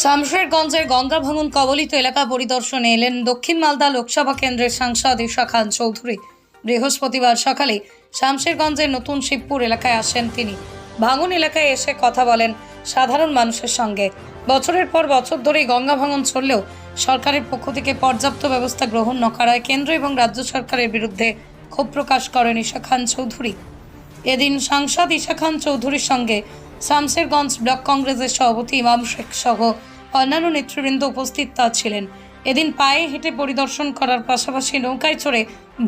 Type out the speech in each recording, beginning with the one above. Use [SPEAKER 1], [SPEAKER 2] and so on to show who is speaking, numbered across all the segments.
[SPEAKER 1] শামশেরগঞ্জের গঙ্গা ভাঙন কবলিত এলাকা পরিদর্শনে এলেন দক্ষিণ মালদা লোকসভা কেন্দ্রের সাংসদ ঈশা খান চৌধুরী। বৃহস্পতিবার সকালে শামশেরগঞ্জের নতুন শিবপুর এলাকায় আসেন তিনি। ভাঙন এলাকায় এসে কথা বলেন সাধারণ মানুষের সঙ্গে। বছরের পর বছর ধরেই গঙ্গা ভাঙন চললেও সরকারের পক্ষ থেকে পর্যাপ্ত ব্যবস্থা গ্রহণ ন করায় কেন্দ্র এবং রাজ্য সরকারের বিরুদ্ধে ক্ষোভ প্রকাশ করেন ঈশা খান চৌধুরী। এদিন সাংসদ ঈশা খান চৌধুরীর সঙ্গে শামসেরগঞ্জ ব্লক কংগ্রেসের সভাপতি ইমাম শেখ সহ অন্যান্য নেতৃবৃন্দ উপস্থিত তা ছিলেন। এদিন পায়ে হেঁটে পরিদর্শন করার পাশাপাশি নৌকায় চড়ে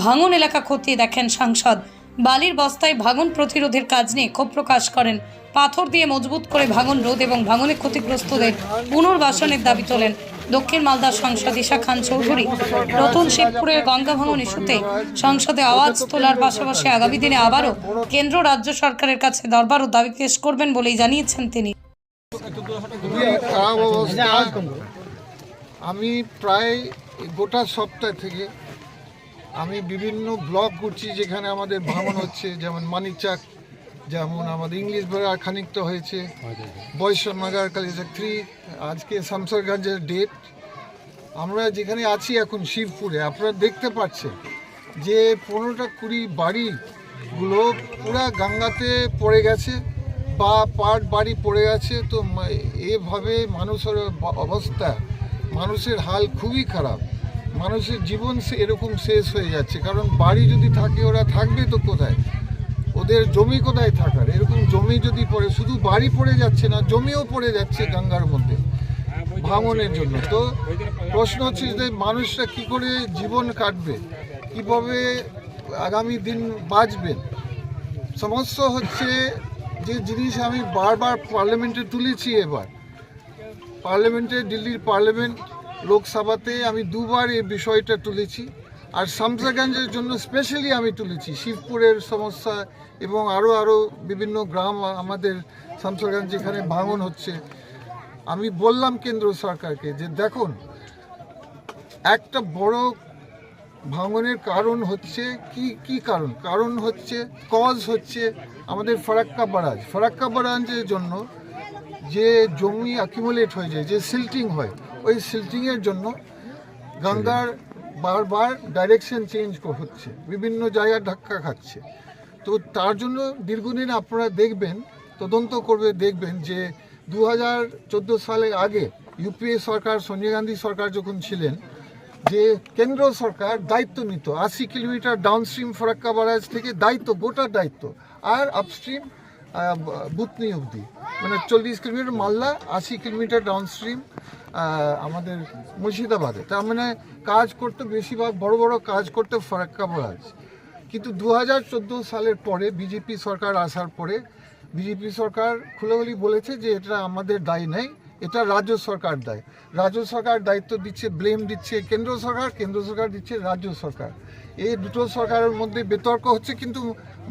[SPEAKER 1] ভাঙন এলাকা খতিয়ে দেখেন সাংসদ। বালির বস্তায় ভাঙন প্রতিরোধের কাজ নিয়ে ক্ষোভ প্রকাশ করেন। পাথর দিয়ে মজবুত করে ভাঙন রোধ এবং ভাঙনে ক্ষতিগ্রস্তদের পুনর্বাসনের দাবি তোলেন। দক্ষিণ মালদার সাংসদ ঈশা খান চৌধুরী নতুন শিবপুরের গঙ্গা ভাঙন ইস্যুতে সংসদে আওয়াজ তোলার পাশাপাশি আগামী দিনে আবারও কেন্দ্র রাজ্য সরকারের কাছে দরবার ও দাবি পেশ করবেন বলেই জানিয়েছেন তিনি।
[SPEAKER 2] আমি প্রায় গোটা সপ্তাহ থেকে আমি বিভিন্ন ব্লক ঘুরছি যেখানে আমাদের ভ্রমণ হচ্ছে, যেমন মানিকচাক যেমন আমাদের ইংলিশ ভাড়া খানিকটা হয়েছে। বৈষ্ণবনগর কালিচাক থ্রি আজকে শামসরগঞ্জের ডেট আমরা যেখানে আছি এখন শিবপুরে, আপনারা দেখতে পাচ্ছেন যে পনেরোটা কুড়ি বাড়িগুলো পুরা গঙ্গাতে পড়ে গেছে, বা পাট বাড়ি পড়ে গেছে তো এভাবে মানুষের অবস্থা, মানুষের হাল খুবই খারাপ। মানুষের জীবন এরকম শেষ হয়ে যাচ্ছে। কারণ বাড়ি যদি থাকে, ওরা থাকবে তো কোথায়? ওদের জমি কোথায় থাকার? এরকম জমি যদি পড়ে শুধু বাড়ি পড়ে যাচ্ছে না জমিও পড়ে যাচ্ছে গঙ্গার মধ্যে ভাঙনের জন্য। তো প্রশ্ন হচ্ছে যে মানুষরা কি করে জীবন কাটবে? কীভাবে আগামী দিন বাঁচবেন সমস্যা হচ্ছে যে জিনিস আমি বারবার পার্লামেন্টে তুলেছি এবার। পার্লামেন্টে দিল্লির পার্লামেন্ট লোকসভাতে আমি দুবার এই বিষয়টা তুলেছি। আর শামসাগঞ্জের জন্য স্পেশালি আমি তুলেছি। শিবপুরের সমস্যা এবং আরও আরও বিভিন্ন গ্রাম আমাদের শামসাগঞ্জ যেখানে ভাঙন হচ্ছে। আমি বললাম কেন্দ্র সরকারকে যে দেখুন, একটা বড় ভাঙনের কারণ হচ্ছে কি কি কারণ? কারণ হচ্ছে কজ হচ্ছে আমাদের ফারাক্কা বারাজ ফারাক্কা বারাজের জন্য যে জমি অ্যাকিমুলেট হয়ে যায়, যে সিল্টিং হয়, ওই সিল্টিংয়ের জন্য গঙ্গার বারবার ডাইরেকশন চেঞ্জ হচ্ছে, বিভিন্ন জায়গায় ধাক্কা খাচ্ছে। তো তার জন্য দীর্ঘদিন আপনারা দেখবেন, তদন্ত করবে দেখবেন যে দু হাজার চোদ্দ সালের আগে ইউপিএ সরকার, সোনিয়া গান্ধী সরকার যখন ছিলেন, যে কেন্দ্র সরকার দায়িত্ব নিত, আশি কিলোমিটার ডাউনস্ট্রিম ফরাক্কা বারাজ থেকে দায়িত্ব, গোটা দায়িত্ব, আর আপস্ট্রিম বুতনি অবধি। মানে চল্লিশ কিলোমিটার মালদা, আশি কিলোমিটার ডাউনস্ট্রিম আমাদের মুর্শিদাবাদে। তার মানে কাজ করতে বেশিরভাগ, বড় বড় কাজ করতে ফরাক্কা আছে কিন্তু দু হাজার চোদ্দ সালের পরে বিজেপি সরকার আসার পরে, বিজেপি সরকার খুলেগুলি বলেছে যে এটা আমাদের দায় নেই। এটা রাজ্য সরকার দায়। রাজ্য সরকার দায়িত্ব দিচ্ছে ব্লেম দিচ্ছে কেন্দ্র সরকার কেন্দ্র সরকার দিচ্ছে রাজ্য সরকার। এই দুটো সরকারের মধ্যে বিতর্ক হচ্ছে, কিন্তু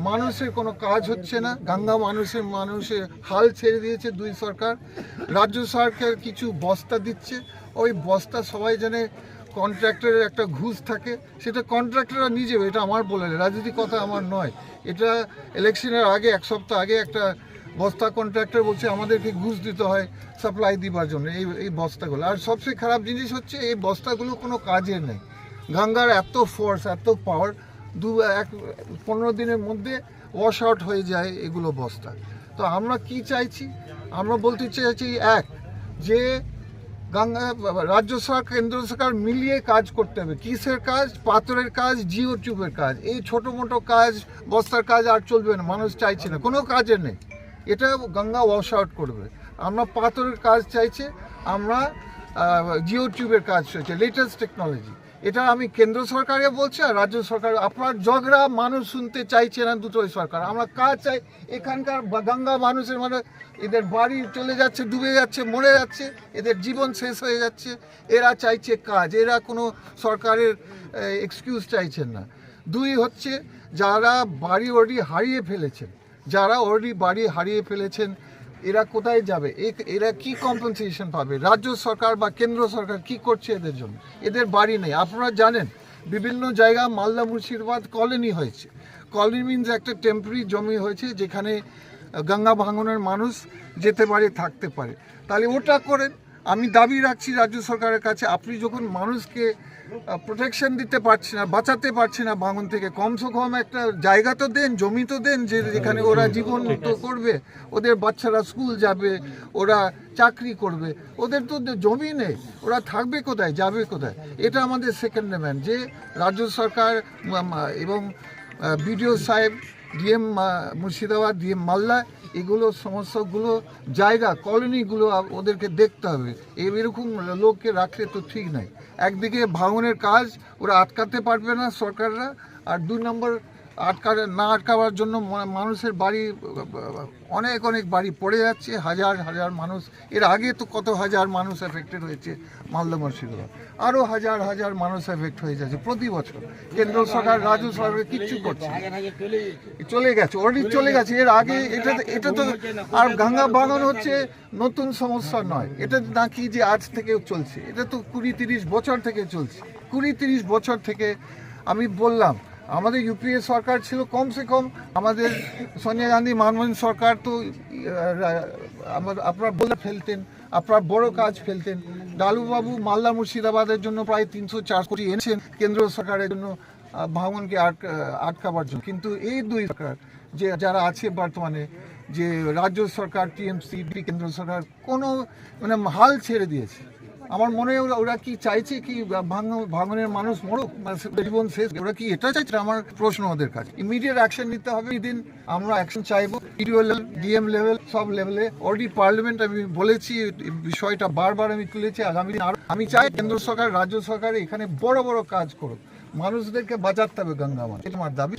[SPEAKER 2] মানুষের কোনো কাজ হচ্ছে না। গঙ্গা মানুষের মানুষের হাল ছেড়ে দিয়েছে দুই সরকার। রাজ্য সরকার কিছু বস্তা দিচ্ছে। ওই বস্তা সবাই জানে কন্ট্রাক্টরের একটা ঘুষ থাকে। সেটা কন্ট্রাক্টররা নিজেও, এটা আমার বলে রাজনীতি কথা আমার নয়। এটা ইলেকশনের আগে, এক সপ্তাহ আগে একটা বস্তা কন্ট্রাক্টর বলছে, আমাদেরকে ঘুষ দিতে হয় সাপ্লাই দিবার জন্য। এই এই বস্তাগুলো। আর সবচেয়ে খারাপ জিনিস হচ্ছে, এই বস্তাগুলো কোনো কাজের নেই। গঙ্গার এত ফোর্স এত পাওয়ার দু, এক, পনেরো দিনের মধ্যে ওয়াশ আউট হয়ে যায় এগুলো বস্তা। তো আমরা কি চাইছি? আমরা বলতে চাইছি, এক, যে গঙ্গা, রাজ্য সরকার, কেন্দ্র সরকার মিলিয়ে কাজ করতে হবে। কিসের কাজ? পাথরের কাজ জিও টিউবের কাজ। এই ছোটো মোটো কাজ, বস্তার কাজ আর চলবে না, মানুষ চাইছে না। কোনো কাজের নেই। এটা গঙ্গা ওয়াশ আউট করবে। আমরা পাথরের কাজ চাইছে, আমরা জিও টিউবের কাজ চাইছে লেটেস্ট টেকনোলজি এটা আমি কেন্দ্র সরকারে বলছি আর রাজ্য সরকার, আপনার ঝগড়া মানুষ শুনতে চাইছে না দুটোই সরকার। আমরা কাজ চাই, এখানকার গঙ্গা মানুষের মানে এদের বাড়ি চলে যাচ্ছে, ডুবে যাচ্ছে, মরে যাচ্ছে, এদের জীবন শেষ হয়ে যাচ্ছে। এরা চাইছে কাজ, এরা কোনো সরকারের এক্সকিউজ চাইছেন না। দুই হচ্ছে, যারা বাড়ি ওড়ি হারিয়ে ফেলেছেন যারা অলরেডি বাড়ি হারিয়ে ফেলেছেন, এরা কোথায় যাবে? এরা কি কম্পেনসেশন পাবে? রাজ্য সরকার বা কেন্দ্র সরকার কি করছে এদের জন্য? এদের বাড়ি নেই। আপনারা জানেন, বিভিন্ন জায়গা মালদা মুর্শিদাবাদ কলোনি হয়েছে। কলোনি মিনস একটা টেম্পোরারি জমি হয়েছে যেখানে গঙ্গা ভাঙনের মানুষ যেতে পারে, থাকতে পারে। তাহলে ওটা করেন। আমি দাবি রাখছি রাজ্য সরকারের কাছে আপনি যখন মানুষকে প্রোটেকশন দিতে পারছি না বাঁচাতে পারছি না ভাঙন থেকে কমসে কম একটা জায়গা তো দেন জমি তো দেন যে যেখানে ওরা জীবন তো করবে ওদের বাচ্চারা স্কুল যাবে ওরা চাকরি করবে ওদের তো জমি নেই ওরা থাকবে কোথায় যাবে কোথায়? এটা আমাদের সেকেন্ড ডিম্যান্ড যে রাজ্য সরকার এবং বিডিও সাহেব ডিএম মুর্শিদাবাদ ডিএম মালদা এগুলো সমস্যাগুলো, জায়গা, কলোনিগুলো ওদেরকে দেখতে হবে। এরকম লোককে রাখলে তো ঠিক নাই। একদিকে ভাঙনের কাজ, ওরা আটকাতে পারবে না সরকাররা, আর দুই নম্বর আটকা না আটকাবার জন্য মানুষের বাড়ি, অনেক অনেক বাড়ি পড়ে যাচ্ছে, হাজার হাজার মানুষ। এর আগে তো কত হাজার মানুষ এফেক্টেড হয়েছে মালদা মুর্শিদাবাদ। আরও হাজার হাজার মানুষ এফেক্ট হয়ে যাচ্ছে প্রতি বছর। কেন্দ্র সরকার, রাজ্য সরকার কিচ্ছু করছে চলে গেছে অলরেডি চলে গেছে। এর আগে এটা এটা তো আর গঙ্গা বাগান হচ্ছে, নতুন সমস্যা নয়। এটা নাকি যে আজ থেকে চলছে। এটা তো কুড়ি, তিরিশ বছর থেকে চলছে। কুড়ি, তিরিশ বছর থেকে আমি বললাম আমাদের ইউপিএ সরকার ছিল কমসে কম আমাদের সোনিয়া গান্ধী, মানমোহন সরকার তো আপনার বলে ফেলতেন, আপনার বড় কাজ ফেলতেন। ডালুবাবু মালদা মুর্শিদাবাদের জন্য প্রায় তিনশো চার কোটি এনেছেন কেন্দ্র সরকারের জন্য ভাঙনকে আটকাবার জন্য। কিন্তু এই দুই সরকার, যে যারা আছে বর্তমানে, যে রাজ্য সরকার টিএমসি কেন্দ্র সরকার, কোনো মানে হাল ছেড়ে দিয়েছে। আমার মনে হয় ওরা কি চাইছে কি ভাঙ- ভাঙনের মানুষ মরুক? মানে জীবন শেষ। ওরা কি এটা চাইছে? আমার প্রশ্ন ওদের কাছে। ইমিডিয়েট অ্যাকশন নিতে হবে দিন। আমরা অ্যাকশন চাইব। লেভেল ডিএম লেভেল সব লেভেলে অলরেডি পার্লামেন্ট আমি বলেছি বিষয়টা বারবার আমি তুলেছি। আগামী দিন আরও আমি চাই কেন্দ্র সরকার, রাজ্য সরকার এখানে বড় বড় কাজ করুক। মানুষদেরকে বাঁচাতে হবে গঙ্গা মাছ এটা আমার দাবি।